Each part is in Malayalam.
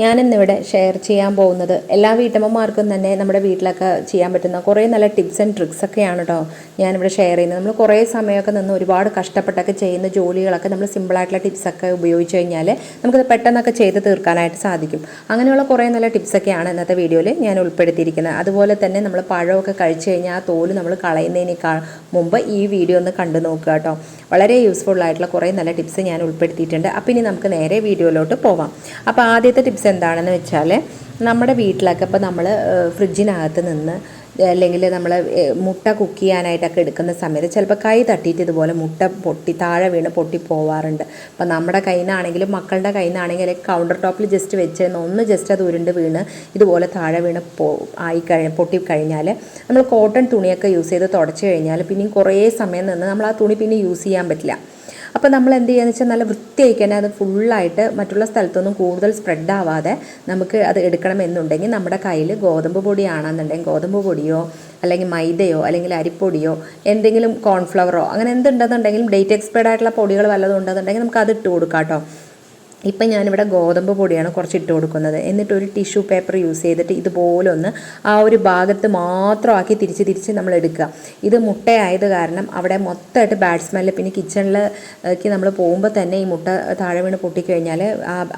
ഞാനിന്നിവിടെ ഷെയർ ചെയ്യാൻ പോകുന്നത് എല്ലാ വീട്ടമ്മമാർക്കും തന്നെ നമ്മുടെ വീട്ടിലൊക്കെ ചെയ്യാൻ പറ്റുന്ന കുറേ നല്ല ടിപ്സ് ആൻഡ് ട്രിക്സ് ഒക്കെയാണ് കേട്ടോ ഞാനിവിടെ ഷെയർ ചെയ്യുന്നത്. നമ്മൾ കുറേ സമയമൊക്കെ നിന്ന് ഒരുപാട് കഷ്ടപ്പെട്ടൊക്കെ ചെയ്യുന്ന ജോലികളൊക്കെ നമ്മൾ സിമ്പിളായിട്ടുള്ള ടിപ്സൊക്കെ ഉപയോഗിച്ച് കഴിഞ്ഞാൽ നമുക്കത് പെട്ടെന്നൊക്കെ ചെയ്ത് തീർക്കാനായിട്ട് സാധിക്കും. അങ്ങനെയുള്ള കുറേ നല്ല ടിപ്സൊക്കെയാണ് ഇന്നത്തെ വീഡിയോയിൽ ഞാൻ ഉൾപ്പെടുത്തിയിരിക്കുന്നത്. അതുപോലെ തന്നെ നമ്മൾ പഴമൊക്കെ കഴിച്ചു കഴിഞ്ഞാൽ ആ തോൽ നമ്മൾ കളയുന്നതിനേക്കാൾ മുമ്പ് ഈ വീഡിയോ ഒന്ന് കണ്ടു നോക്കുക കേട്ടോ വളരെ യൂസ്ഫുൾ ആയിട്ടുള്ള കുറേ നല്ല ടിപ്സ് ഞാൻ ഉൾപ്പെടുത്തിയിട്ടുണ്ട്. അപ്പോൾ ഇനി നമുക്ക് നേരെ വീഡിയോയിലോട്ട് പോവാം. അപ്പോൾ ആദ്യത്തെ ടിപ്സ് എന്താണെന്ന് വെച്ചാൽ നമ്മുടെ വീട്ടിലൊക്കെ ഇപ്പോൾ നമ്മൾ ഫ്രിഡ്ജിനകത്ത് നിന്ന് അല്ലെങ്കിൽ നമ്മൾ മുട്ട കുക്ക് ചെയ്യാനായിട്ടൊക്കെ എടുക്കുന്ന സമയത്ത് ചിലപ്പോൾ കൈ തട്ടിയിട്ട് ഇതുപോലെ മുട്ട പൊട്ടി താഴെ വീണ് പൊട്ടി പോവാറുണ്ട്. അപ്പോൾ നമ്മുടെ കയ്യിൽ നിന്നാണെങ്കിലും മക്കളുടെ കയ്യിൽ നിന്നാണെങ്കിൽ കൗണ്ടർ ടോപ്പിൽ ജസ്റ്റ് വെച്ച് ഒന്ന് ജസ്റ്റ് അത് ഉരുണ്ട് വീണ് ഇതുപോലെ താഴെ വീണ് പോ ആയി കഴിഞ്ഞ പൊട്ടി കഴിഞ്ഞാൽ നമ്മൾ കോട്ടൺ തുണിയൊക്കെ യൂസ് ചെയ്ത് തുടച്ച് കഴിഞ്ഞാൽ പിന്നെയും കുറേ സമയം നിന്ന് നമ്മൾ ആ തുണി പിന്നെ യൂസ് ചെയ്യാൻ പറ്റില്ല. അപ്പോൾ നമ്മൾ എന്ത് ചെയ്യുകയെന്ന് വെച്ചാൽ നല്ല വൃത്തിയായി തന്നെ അത് ഫുള്ളായിട്ട് മറ്റുള്ള സ്ഥലത്തൊന്നും കൂടുതൽ സ്പ്രെഡ് ആവാതെ നമുക്ക് അത് എടുക്കണമെന്നുണ്ടെങ്കിൽ നമ്മുടെ കയ്യിൽ ഗോതമ്പ് പൊടിയാണെന്നുണ്ടെങ്കിൽ ഗോതമ്പ് പൊടിയോ അല്ലെങ്കിൽ മൈദയോ അല്ലെങ്കിൽ അരിപ്പൊടിയോ എന്തെങ്കിലും കോൺഫ്ലവറോ അങ്ങനെ എന്തുണ്ടെന്നുണ്ടെങ്കിലും ഡേറ്റ് എക്സ്പയർഡ് ആയിട്ടുള്ള പൊടികൾ വല്ലതും ഉണ്ടെന്നുണ്ടെങ്കിൽ നമുക്ക് അത് ഇട്ട് കൊടുക്കാം കേട്ടോ. ഇപ്പം ഞാനിവിടെ ഗോതമ്പ് പൊടിയാണ് കുറച്ച് ഇട്ട് കൊടുക്കുന്നത്. എന്നിട്ട് ഒരു ടിഷ്യൂ പേപ്പർ യൂസ് ചെയ്തിട്ട് ഇതുപോലെ ഒന്ന് ആ ഒരു ഭാഗത്ത് മാത്രമാക്കി തിരിച്ച് തിരിച്ച് നമ്മൾ എടുക്കുക. ഇത് മുട്ടയായത് കാരണം അവിടെ മൊത്തമായിട്ട് ബാഡ് പിന്നെ കിച്ചണിലേക്ക് നമ്മൾ പോകുമ്പോൾ തന്നെ ഈ മുട്ട താഴെ വീണ് പൊട്ടിക്കഴിഞ്ഞാൽ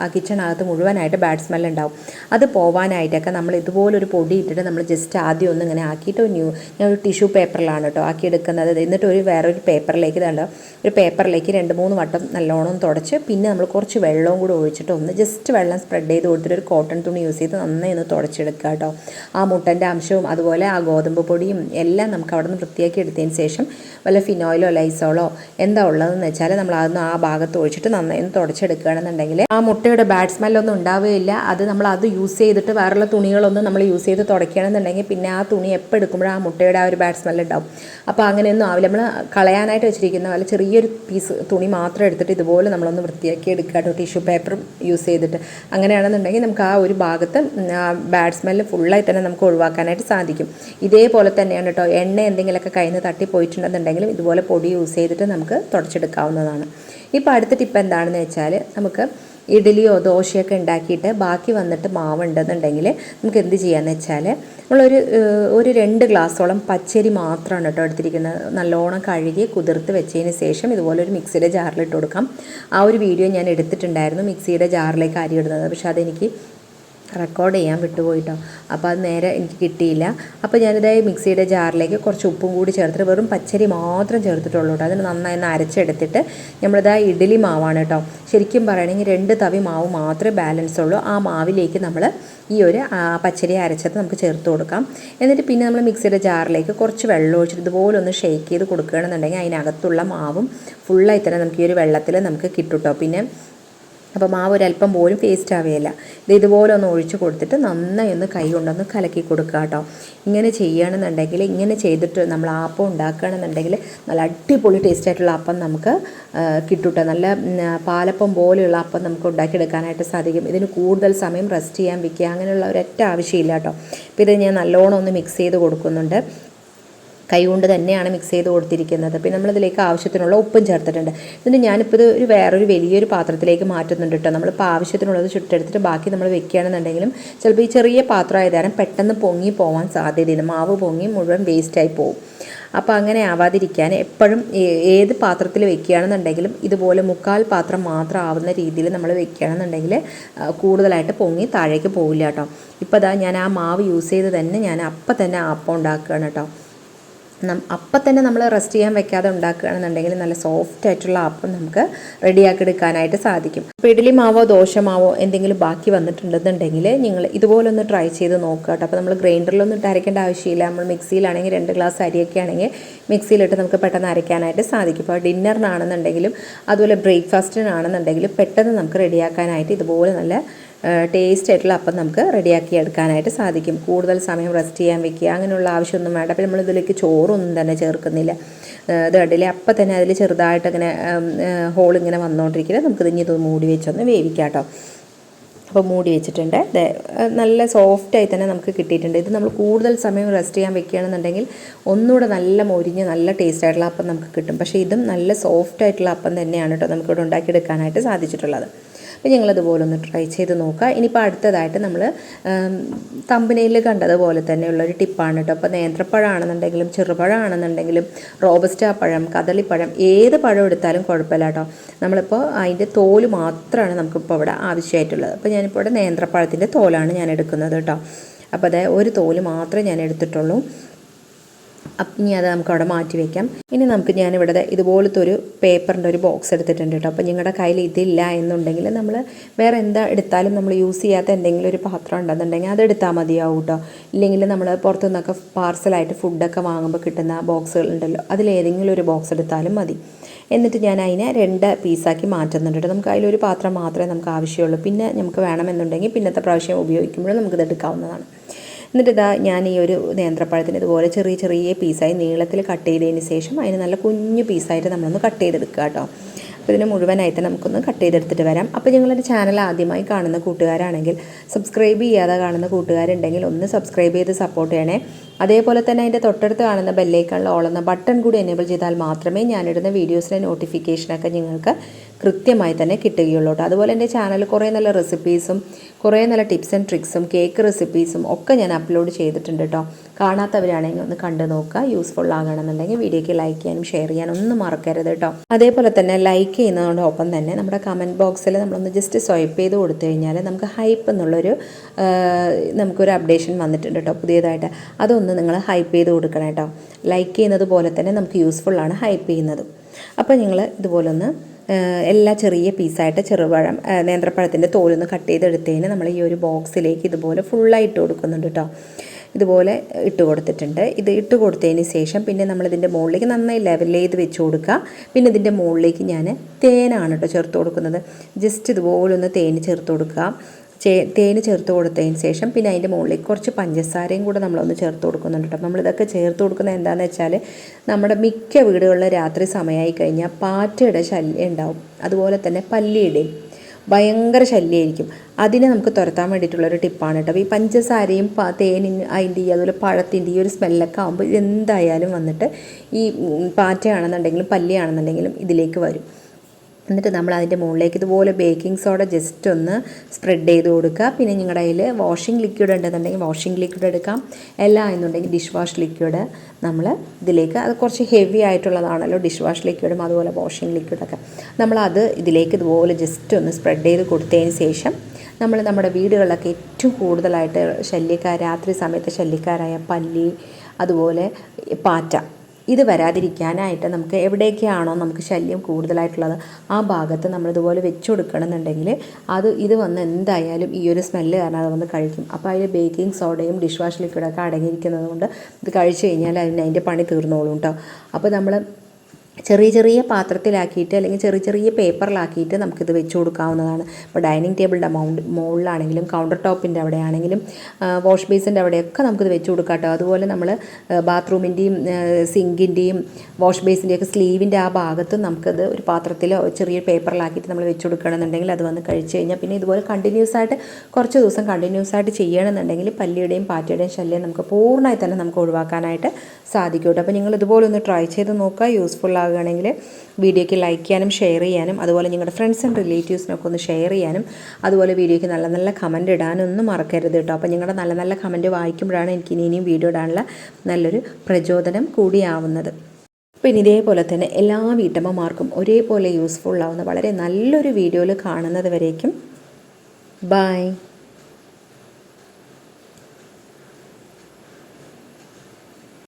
ആ കിച്ചണകത്ത് മുഴുവനായിട്ട് ബാഡ് സ്മെല്ല് ഉണ്ടാവും. അത് പോവാനായിട്ടൊക്കെ നമ്മൾ ഇതുപോലൊരു പൊടി ഇട്ടിട്ട് നമ്മൾ ജസ്റ്റ് ആദ്യം ഒന്ന് ഇങ്ങനെ ആക്കിയിട്ട് ഒരു ന്യൂ ഞാൻ ഒരു ടിഷ്യൂ പേപ്പറിലാണ് കേട്ടോ ആക്കി എടുക്കുന്നത്. എന്നിട്ട് ഒരു വേറൊരു പേപ്പറിലേക്ക് കണ്ടോ ഒരു പേപ്പറിലേക്ക് രണ്ട് മൂന്ന് വട്ടം നല്ലോണം തുടച്ച് പിന്നെ നമ്മൾ കുറച്ച് വെള്ളവും കൂടി ഒഴിച്ചിട്ട് ഒന്ന് ജസ്റ്റ് വെള്ളം സ്പ്രെഡ് ചെയ്ത് കൊടുത്തിട്ട് ഒരു കോട്ടൺ തുണി യൂസ് ചെയ്ത് നന്നായി ഒന്ന് തുടച്ചെടുക്കുക കേട്ടോ ആ മുട്ടന്റെ അംശവും അതുപോലെ ആ ഗോതമ്പ് പൊടിയും എല്ലാം നമുക്ക് അവിടെ നിന്ന് വൃത്തിയാക്കി എടുത്തതിന് ശേഷം വല്ല ഫിനോയിലോ ലൈസോളോ എന്താ ഉള്ളതെന്ന് വെച്ചാൽ നമ്മൾ അതൊന്ന് ആ ഭാഗത്ത് ഒഴിച്ചിട്ട് നന്നായി ഒന്ന് തുടച്ചെടുക്കുകയാണെന്നുണ്ടെങ്കിൽ ആ മുട്ടയുടെ ബാഡ് സ്മെല്ലൊന്നും ഉണ്ടാവുകയില്ല. അത് നമ്മൾ അത് യൂസ് ചെയ്തിട്ട് വേറെയുള്ള തുണികളൊന്നും നമ്മൾ യൂസ് ചെയ്ത് തുടയ്ക്കുകയാണെന്നുണ്ടെങ്കിൽ പിന്നെ ആ തുണി എപ്പോൾ എടുക്കുമ്പോഴും ആ മുട്ടയുടെ ആ ഒരു ബാഡ് സ്മെല്ല് ഉണ്ടാവും. അപ്പോൾ അങ്ങനെയൊന്നും ആവില്ല. നമ്മൾ കളയാനായിട്ട് വെച്ചിരിക്കുന്ന വല്ല ചെറിയൊരു പീസ് തുണി മാത്രം എടുത്തിട്ട് ഇതുപോലെ നമ്മളൊന്ന് വൃത്തിയാക്കി എടുക്കുക കേട്ടോ ടിഷ്യൂ പേപ്പറും യൂസ് ചെയ്തിട്ട്. അങ്ങനെയാണെന്നുണ്ടെങ്കിൽ നമുക്ക് ആ ഒരു ഭാഗത്ത് ബാഡ് സ്മെല്ല് ഫുള്ളായി തന്നെ നമുക്ക് ഒഴിവാക്കാനായിട്ട് സാധിക്കും. ഇതേപോലെ തന്നെയാണ് കേട്ടോ എണ്ണ എന്തെങ്കിലുമൊക്കെ കയ്യിൽ നിന്ന് തട്ടിപ്പോയിട്ടുണ്ടെന്നുണ്ടെങ്കിലും ഇതുപോലെ പൊടി യൂസ് ചെയ്തിട്ട് നമുക്ക് തുടച്ചെടുക്കാവുന്നതാണ്. ഇപ്പോൾ അടുത്ത ടിപ്പ് എന്താണെന്ന് വെച്ചാൽ നമുക്ക് ഇഡ്ഡലിയോ ദോശയൊക്കെ ഉണ്ടാക്കിയിട്ട് ബാക്കി വന്നിട്ട് മാവുണ്ടെന്നുണ്ടെങ്കിൽ നമുക്ക് എന്ത് ചെയ്യാന്ന് വെച്ചാൽ നമ്മളൊരു ഒരു രണ്ട് ഗ്ലാസ്സോളം പച്ചരി മാത്രമാണ് കേട്ടോ എടുത്തിരിക്കുന്നത്. നല്ലോണം കഴുകി കുതിർത്ത് വെച്ചതിന് ശേഷം ഇതുപോലെ ഒരു മിക്സിയുടെ ജാറിലിട്ട് കൊടുക്കാം. ആ ഒരു വീഡിയോ ഞാൻ എടുത്തിട്ടുണ്ടായിരുന്നു മിക്സിയുടെ ജാറിലേക്ക് അരി ഇടുന്നത് പക്ഷേ അതെനിക്ക് റെക്കോർഡ് ചെയ്യാൻ വിട്ടുപോയിട്ടോ. അപ്പോൾ അത് നേരെ എനിക്ക് കിട്ടിയില്ല. അപ്പോൾ ഞാനിത് മിക്സിയുടെ ജാറിലേക്ക് കുറച്ച് ഉപ്പും കൂടി ചേർത്തിട്ട് വെറും പച്ചരി മാത്രം ചേർത്തിട്ടുള്ളൂ കേട്ടോ. അതിന് നന്നായി ഒന്ന് അരച്ചെടുത്തിട്ട് നമ്മളിത് ഇഡ്ഡലി മാവാണ് കേട്ടോ. ശരിക്കും പറയുകയാണെങ്കിൽ രണ്ട് തവി മാവ് മാത്രമേ ബാലൻസ് ഉള്ളൂ. ആ മാവിലേക്ക് നമ്മൾ ഈ ഒരു പച്ചരി അരച്ചത് നമുക്ക് ചേർത്ത് കൊടുക്കാം. എന്നിട്ട് പിന്നെ നമ്മൾ മിക്സിയുടെ ജാറിലേക്ക് കുറച്ച് വെള്ളം ഒഴിച്ചിട്ട് ഇതുപോലെ ഒന്ന് ഷെയ്ക്ക് ചെയ്ത് കൊടുക്കുകയാണെന്നുണ്ടെങ്കിൽ അതിനകത്തുള്ള മാവും ഫുള്ളായി തന്നെ നമുക്ക് ഈ ഒരു വെള്ളത്തിൽ നമുക്ക് കിട്ടും കേട്ടോ. പിന്നെ അപ്പോൾ മാവ് ഒരല്പം പോലും വേസ്റ്റ് ആവുകയില്ല ഇത് ഇതുപോലെ ഒന്ന് ഒഴിച്ചു കൊടുത്തിട്ട് നന്നായി ഒന്ന് കൈ കൊണ്ടൊന്ന് കലക്കി കൊടുക്കുക കേട്ടോ. ഇങ്ങനെ ചെയ്യുകയാണെന്നുണ്ടെങ്കിൽ ഇങ്ങനെ ചെയ്തിട്ട് നമ്മൾ ആപ്പം ഉണ്ടാക്കുകയാണെന്നുണ്ടെങ്കിൽ നല്ല അടിപൊളി ടേസ്റ്റ് ആയിട്ടുള്ള അപ്പം നമുക്ക് കിട്ടും നല്ല പാലപ്പം പോലെയുള്ള അപ്പം നമുക്ക് ഉണ്ടാക്കിയെടുക്കാനായിട്ട് സാധിക്കും. ഇതിന് കൂടുതൽ സമയം റെസ്റ്റ് ചെയ്യാൻ വയ്ക്കുക അങ്ങനെയുള്ള ഒരൊറ്റ ആവശ്യമില്ല കേട്ടോ. അപ്പോൾ ഇത് ഞാൻ നല്ലോണം ഒന്ന് മിക്സ് ചെയ്ത് കൊടുക്കുന്നുണ്ട്. കൈകൊണ്ട് തന്നെയാണ് മിക്സ് ചെയ്ത് കൊടുത്തിരിക്കുന്നത്. പിന്നെ നമ്മളിതിലേക്ക് ആവശ്യത്തിനുള്ള ഉപ്പും ചേർത്തിട്ടുണ്ട്. എന്നിട്ട് ഞാനിപ്പോൾ ഇത് ഒരു വേറൊരു വലിയൊരു പാത്രത്തിലേക്ക് മാറ്റുന്നുണ്ട് കേട്ടോ നമ്മളിപ്പോൾ ആവശ്യത്തിനുള്ളത് ചുട്ടെടുത്തിട്ട് ബാക്കി നമ്മൾ വെക്കുകയാണെന്നുണ്ടെങ്കിലും ചിലപ്പോൾ ഈ ചെറിയ പാത്രമായ കാരണം പെട്ടെന്ന് പൊങ്ങി പോകാൻ സാധ്യതയുണ്ട് മാവ് പൊങ്ങി മുഴുവൻ വേസ്റ്റായി പോകും അപ്പോൾ അങ്ങനെ ആവാതിരിക്കാൻ എപ്പോഴും ഏത് പാത്രത്തിൽ വെക്കുകയാണെന്നുണ്ടെങ്കിലും ഇതുപോലെ മുക്കാൽ പാത്രം മാത്രം ആവുന്ന രീതിയിൽ നമ്മൾ വെക്കുകയാണെന്നുണ്ടെങ്കിൽ കൂടുതലായിട്ട് പൊങ്ങി താഴേക്ക് പോവില്ല കേട്ടോ ഇപ്പോൾ അതാ ഞാൻ ആ മാവ് യൂസ് ചെയ്ത് തന്നെ ഞാൻ അപ്പം തന്നെ ആപ്പം ഉണ്ടാക്കുകയാണ് കേട്ടോ അപ്പം തന്നെ നമ്മൾ റെസ്റ്റ് ചെയ്യാൻ വെക്കാതെ ഉണ്ടാക്കുകയാണെന്നുണ്ടെങ്കിൽ നല്ല സോഫ്റ്റ് ആയിട്ടുള്ള അപ്പം നമുക്ക് റെഡിയാക്കി എടുക്കാനായിട്ട് സാധിക്കും. അപ്പോൾ ഇഡ്ഡലി മാവോ ദോശമാവോ എന്തെങ്കിലും ബാക്കി വന്നിട്ടുണ്ടെന്നുണ്ടെങ്കിൽ നിങ്ങൾ ഇതുപോലെ ഒന്ന് ട്രൈ ചെയ്ത് നോക്കുക കേട്ടോ. അപ്പോൾ നമ്മൾ ഗ്രൈൻഡറിലൊന്നും ഇട്ട് അരയ്ക്കേണ്ട ആവശ്യമില്ല. നമ്മൾ മിക്സിയിലാണെങ്കിൽ രണ്ട് ഗ്ലാസ് അരിയൊക്കെ ആണെങ്കിൽ മിക്സിയിലിട്ട് നമുക്ക് പെട്ടെന്ന് അരയ്ക്കാനായിട്ട് സാധിക്കും. ഇപ്പോൾ ഡിന്നറിനാണെന്നുണ്ടെങ്കിലും അതുപോലെ ബ്രേക്ക്ഫാസ്റ്റിനാണെന്നുണ്ടെങ്കിലും പെട്ടെന്ന് നമുക്ക് റെഡിയാക്കാനായിട്ട് ഇതുപോലെ നല്ല ടേസ്റ്റ് ആയിട്ടുള്ള അപ്പം നമുക്ക് റെഡിയാക്കി എടുക്കാനായിട്ട് സാധിക്കും. കൂടുതൽ സമയം റെസ്റ്റ് ചെയ്യാൻ വെക്കുക അങ്ങനെയുള്ള ആവശ്യമൊന്നും വേണ്ട. അപ്പോൾ നമ്മൾ ഇതിലേക്ക് ചോറൊന്നും തന്നെ ചേർക്കുന്നില്ല. ഇത് കണ്ടില്ലേ? അപ്പം തന്നെ അതിൽ ചെറുതായിട്ട് അങ്ങനെ ഹോൾ ഇങ്ങനെ വന്നുകൊണ്ടിരിക്കില്ല നമുക്കിത് ഇനി ഇത് മൂടി വെച്ചൊന്ന് വേവിക്കാം കേട്ടോ അപ്പോൾ മൂടി വെച്ചിട്ടുണ്ട്. നല്ല സോഫ്റ്റായി തന്നെ നമുക്ക് കിട്ടിയിട്ടുണ്ട്. ഇത് നമ്മൾ കൂടുതൽ സമയം റെസ്റ്റ് ചെയ്യാൻ വെക്കുകയാണെന്നുണ്ടെങ്കിൽ ഒന്നുകൂടെ നല്ല മൊരിഞ്ഞ് നല്ല ടേസ്റ്റ് ആയിട്ടുള്ള അപ്പം നമുക്ക് കിട്ടും. പക്ഷേ ഇതും നല്ല സോഫ്റ്റ് ആയിട്ടുള്ള അപ്പം തന്നെയാണ് കേട്ടോ നമുക്കിവിടെ ഉണ്ടാക്കിയെടുക്കാനായിട്ട് സാധിച്ചിട്ടുള്ളത്. അപ്പോൾ നിങ്ങളതുപോലെ ഒന്ന് ട്രൈ ചെയ്ത് നോക്കുക ഇനിയിപ്പോൾ അടുത്തതായിട്ട് നമ്മൾ തമ്പനയിൽ കണ്ടതുപോലെ തന്നെയുള്ള ഒരു ടിപ്പാണ് കേട്ടോ. അപ്പോൾ നേന്ത്രപ്പഴമാണെന്നുണ്ടെങ്കിലും ചെറുപഴമാണെന്നുണ്ടെങ്കിലും റോബസ്റ്റ പഴം കദളിപ്പഴം ഏത് പഴം എടുത്താലും കുഴപ്പമില്ല കേട്ടോ. നമ്മളിപ്പോൾ അതിന്റെ തോൽ മാത്രമാണ് നമുക്കിപ്പോൾ ഇവിടെ ആവശ്യമായിട്ടുള്ളത്. അപ്പോൾ ഞാനിപ്പോൾ ഇവിടെ നേന്ത്രപ്പഴത്തിന്റെ തോലാണ് ഞാൻ എടുക്കുന്നത് കേട്ടോ. അപ്പോൾ അതായത് ഒരു തോൽ മാത്രമേ ഞാൻ എടുത്തിട്ടുള്ളൂ. ഇനി അത് നമുക്ക് അവിടെ മാറ്റി വയ്ക്കാം ഇനി നമുക്ക് ഞാനിവിടെ ഇതുപോലത്തെ ഒരു പേപ്പറിന്റെ ഒരു ബോക്സ് എടുത്തിട്ടുണ്ട് കേട്ടോ. അപ്പോൾ നിങ്ങളുടെ കയ്യിൽ ഇതില്ല എന്നുണ്ടെങ്കിൽ നമ്മൾ വേറെ എന്താ എടുത്താലും നമ്മൾ യൂസ് ചെയ്യാത്ത എന്തെങ്കിലും ഒരു പാത്രം ഉണ്ടെന്നുണ്ടെങ്കിൽ അത് എടുത്താൽ മതിയാവും കേട്ടോ. ഇല്ലെങ്കിൽ നമ്മൾ പുറത്തുനിന്നൊക്കെ പാർസലായിട്ട് ഫുഡൊക്കെ വാങ്ങുമ്പോൾ കിട്ടുന്ന ബോക്സുകൾ ഉണ്ടല്ലോ. അതിലേതെങ്കിലും ഒരു ബോക്സ് എടുത്താലും മതി. എന്നിട്ട് ഞാൻ അതിനെ രണ്ട് പീസാക്കി മാറ്റുന്നുണ്ട് നമുക്ക് അതിലൊരു പാത്രം മാത്രമേ നമുക്ക് ആവശ്യമുള്ളൂ. പിന്നെ നമുക്ക് വേണമെന്നുണ്ടെങ്കിൽ പിന്നത്തെ പ്രാവശ്യം ഉപയോഗിക്കുമ്പോഴും നമുക്കിത് എടുക്കാവുന്നതാണ്. എന്നിട്ട് ഇതാ ഞാൻ ഈ ഒരു നേന്ത്രപ്പഴത്തിന് ഇതുപോലെ ചെറിയ ചെറിയ പീസായി നീളത്തിൽ കട്ട് ചെയ്തതിന് ശേഷം അതിന് നല്ല കുഞ്ഞു പീസായിട്ട് നമ്മളൊന്ന് കട്ട് ചെയ്തെടുക്കുക കേട്ടോ. അപ്പോൾ ഇതിന് മുഴുവനായിട്ട് നമുക്കൊന്ന് കട്ട് ചെയ്തെടുത്തിട്ട് വരാം. അപ്പോൾ ഞങ്ങളൊരു ചാനൽ ആദ്യമായി കാണുന്ന കൂട്ടുകാരാണെങ്കിൽ സബ്സ്ക്രൈബ് ചെയ്യാതെ കാണുന്ന കൂട്ടുകാരുണ്ടെങ്കിൽ ഒന്ന് സബ്സ്ക്രൈബ് ചെയ്ത് സപ്പോർട്ട് ചെയ്യണേ. അതേപോലെ തന്നെ അതിന്റെ തൊട്ടടുത്ത് കാണുന്ന ബെല്ലേക്കാളിൽ ഓളുന്ന ബട്ടൺ കൂടി എനേബിൾ ചെയ്താൽ മാത്രമേ ഞാനിടുന്ന വീഡിയോസിന്റെ നോട്ടിഫിക്കേഷനൊക്കെ നിങ്ങൾക്ക് കൃത്യമായി തന്നെ കിട്ടുകയുള്ളൂ കേട്ടോ. അതുപോലെ എന്റെ ചാനൽ കുറേ നല്ല റെസിപ്പീസും കുറേ നല്ല ടിപ്സ് ആൻഡ് ട്രിക്സും കേക്ക് റെസിപ്പീസും ഒക്കെ ഞാൻ അപ്ലോഡ് ചെയ്തിട്ടുണ്ട് കേട്ടോ. കാണാത്തവരാണെങ്കിൽ ഒന്ന് കണ്ടു നോക്കുക. യൂസ്ഫുൾ ആകണമെന്നുണ്ടെങ്കിൽ വീഡിയോയ്ക്ക് ലൈക്ക് ചെയ്യാനും ഷെയർ ചെയ്യാനും ഒന്നും മറക്കരുത് കേട്ടോ. അതേപോലെ തന്നെ ലൈക്ക് ചെയ്യുന്നതോടൊപ്പം തന്നെ നമ്മുടെ കമന്റ് ബോക്സിൽ നമ്മളൊന്ന് ജസ്റ്റ് സ്വൈപ്പ് ചെയ്ത് കൊടുത്തു കഴിഞ്ഞാൽ നമുക്ക് ഹൈപ്പ് എന്നുള്ളൊരു നമുക്കൊരു അപ്ഡേഷൻ വന്നിട്ടുണ്ട് കേട്ടോ പുതിയതായിട്ട്. അതൊന്ന് നിങ്ങൾ ഹൈപ്പ് ചെയ്ത് കൊടുക്കണം കേട്ടോ. ലൈക്ക് ചെയ്യുന്നത് പോലെ തന്നെ നമുക്ക് യൂസ്ഫുള്ളാണ് ഹൈപ്പ് ചെയ്യുന്നത്. അപ്പോൾ നിങ്ങൾ ഇതുപോലെ ഒന്ന് ഏഹ് എല്ലാ ചെറിയ പീസായിട്ട് ചെറുപഴം നേന്ത്രപ്പഴത്തിന്റെ തോലൊന്ന് കട്ട് ചെയ്തെടുത്തതിന് നമ്മൾ ഈ ഒരു ബോക്സിലേക്ക് ഇതുപോലെ ഫുള്ളായിട്ട് കൊടുക്കുന്നുണ്ട് കേട്ടോ. ഇതുപോലെ ഇട്ട് കൊടുത്തിട്ടുണ്ട്. ഇത് ഇട്ട് കൊടുത്തതിന് ശേഷം പിന്നെ നമ്മളിതിന്റെ മുകളിലേക്ക് നന്നായി ലെവൽ ചെയ്ത് വെച്ച് കൊടുക്കുക. പിന്നെ ഇതിന്റെ മുകളിലേക്ക് ഞാൻ തേനാണ് കേട്ടോ ചേർത്ത് കൊടുക്കുന്നത്. ജസ്റ്റ് ഇതുപോലെ ഒന്ന് തേന് ചേർത്ത് കൊടുക്കുക. തേന് ചേർത്ത് കൊടുത്തതിന് ശേഷം പിന്നെ അതിന്റെ മുകളിൽ കുറച്ച് പഞ്ചസാരയും കൂടെ നമ്മളൊന്ന് ചേർത്ത് കൊടുക്കുന്നുണ്ട് കേട്ടോ. നമ്മളിതൊക്കെ ചേർത്ത് കൊടുക്കുന്നത് എന്താണെന്ന് വെച്ചാൽ നമ്മുടെ മിക്ക വീടുകളിലും രാത്രി സമയമായി കഴിഞ്ഞാൽ പാറ്റയുടെ ശല്യം ഉണ്ടാവും. അതുപോലെ തന്നെ പല്ലിയുടെയും ഭയങ്കര ശല്യമായിരിക്കും. അതിനെ നമുക്ക് തുരത്താൻ വേണ്ടിയിട്ടുള്ളൊരു ടിപ്പാണ് കേട്ടോ. ഈ പഞ്ചസാരയും തേനും അതിന്റെ അതുപോലെ പഴത്തിന്റെ ഈ ഒരു സ്മെല്ലൊക്കെ ആകുമ്പോൾ ഇതെന്തായാലും വന്നിട്ട് ഈ പാറ്റയാണെന്നുണ്ടെങ്കിലും പല്ലിയാണെന്നുണ്ടെങ്കിലും ഇതിലേക്ക് വരും. എന്നിട്ട് നമ്മൾ അതിന്റെ മുകളിലേക്ക് ഇതുപോലെ ബേക്കിംഗ് സോഡ ജസ്റ്റ് ഒന്ന് സ്പ്രെഡ് ചെയ്ത് കൊടുക്കുക. പിന്നെ നിങ്ങളുടെ കയ്യിൽ വാഷിംഗ് ലിക്വിഡ് ഉണ്ടെന്നുണ്ടെങ്കിൽ വാഷിംഗ് ലിക്വിഡ് എടുക്കാം. അല്ല എന്നുണ്ടെങ്കിൽ ഡിഷ് വാഷ് ലിക്വിഡ് നമ്മൾ ഇതിലേക്ക് അത് കുറച്ച് ഹെവി ആയിട്ടുള്ളതാണല്ലോ ഡിഷ് വാഷ് ലിക്വിഡും അതുപോലെ വാഷിംഗ് ലിക്വിഡൊക്കെ നമ്മളത് ഇതിലേക്ക് ഇതുപോലെ ജസ്റ്റ് ഒന്ന് സ്പ്രെഡ് ചെയ്ത് കൊടുത്തതിന് ശേഷം നമ്മൾ നമ്മുടെ വീടുകളിലൊക്കെ ഏറ്റവും കൂടുതലായിട്ട് ശല്യക്കാർ രാത്രി സമയത്ത് ശല്യക്കാരായ പല്ലി അതുപോലെ പാറ്റ ഇത് വരാതിരിക്കാനായിട്ട് നമുക്ക് എവിടെയൊക്കെയാണോ നമുക്ക് ശല്യം കൂടുതലായിട്ടുള്ളത് ആ ഭാഗത്ത് നമ്മളിതുപോലെ വെച്ച് കൊടുക്കണമെന്നുണ്ടെങ്കിൽ അത് ഇത് വന്ന് എന്തായാലും ഈ ഒരു സ്മെല്ല് കാരണം അത് വന്ന് കഴിക്കും. അപ്പോൾ അതിൽ ബേക്കിംഗ് സോഡയും ഡിഷ് വാഷ് ലിക്വിഡൊക്കെ അടങ്ങിയിരിക്കുന്നത് കൊണ്ട് ഇത് കഴിച്ച് കഴിഞ്ഞാൽ അതിന് അതിന്റെ പണി തീർന്നോളും കേട്ടോ അപ്പോൾ നമ്മൾ ചെറിയ ചെറിയ പാത്രത്തിലാക്കിയിട്ട് അല്ലെങ്കിൽ ചെറിയ ചെറിയ പേപ്പറിലാക്കിയിട്ട് നമുക്കിത് വെച്ച് കൊടുക്കാവുന്നതാണ്. ഇപ്പോൾ ഡൈനിങ് ടേബിളിന്റെ മൗണ്ട് മുകളിലാണെങ്കിലും കൗണ്ടർ ടോപ്പിന്റെ അവിടെയാണെങ്കിലും വാഷ് ബേസിന്റെ അവിടെയൊക്കെ നമുക്കിത് വെച്ച് കൊടുക്കാം കേട്ടോ. അതുപോലെ നമ്മൾ ബാത്റൂമിന്റെയും സിങ്കിന്റെയും വാഷ് ബേസിന്റെയൊക്കെ സ്ലീവിന്റെ ആ ഭാഗത്ത് നമുക്കത് ഒരു പാത്രത്തിലോ ചെറിയ പേപ്പറിലാക്കിയിട്ട് നമ്മൾ വെച്ച് കൊടുക്കണമെന്നുണ്ടെങ്കിൽ അത് വന്ന് കഴിച്ച് കഴിഞ്ഞാൽ പിന്നെ ഇതുപോലെ കണ്ടിന്യൂസ് ആയിട്ട് കുറച്ച് ദിവസം കണ്ടിന്യൂസ് ആയിട്ട് ചെയ്യണമെന്നുണ്ടെങ്കിൽ പല്ലിയുടെയും പാറ്റയുടെയും ശല്യം നമുക്ക് പൂർണമായി തന്നെ നമുക്ക് ഒഴിവാക്കാനായിട്ട് സാധിക്കും കേട്ടോ. അപ്പോൾ നിങ്ങൾ ഇതുപോലെ ഒന്ന് ട്രൈ ചെയ്ത് നോക്കുക. യൂസ്ഫുൾ ആകുകയാണെങ്കിൽ വീഡിയോയ്ക്ക് ലൈക്ക് ചെയ്യാനും ഷെയർ ചെയ്യാനും അതുപോലെ നിങ്ങളുടെ ഫ്രണ്ട്സ് ആൻഡ് റിലേറ്റീവ്സിനൊക്കെ ഒന്ന് ഷെയർ ചെയ്യാനും അതുപോലെ വീഡിയോയ്ക്ക് നല്ല നല്ല കമന്റ് ഇടാനൊന്നും മറക്കരുത് കേട്ടോ. അപ്പോൾ നിങ്ങളുടെ നല്ല നല്ല കമന്റ് വായിക്കുമ്പോഴാണ് എനിക്ക് ഇനി ഇനിയും വീഡിയോ ഇടാനുള്ള നല്ലൊരു പ്രചോദനം കൂടിയാവുന്നത്. പിന്നെ ഇതേപോലെ തന്നെ എല്ലാ വീട്ടമ്മമാർക്കും ഒരേപോലെ യൂസ്ഫുള്ളാവുന്ന വളരെ നല്ലൊരു വീഡിയോയിൽ കാണുന്നത് വരേക്കും. ബൈ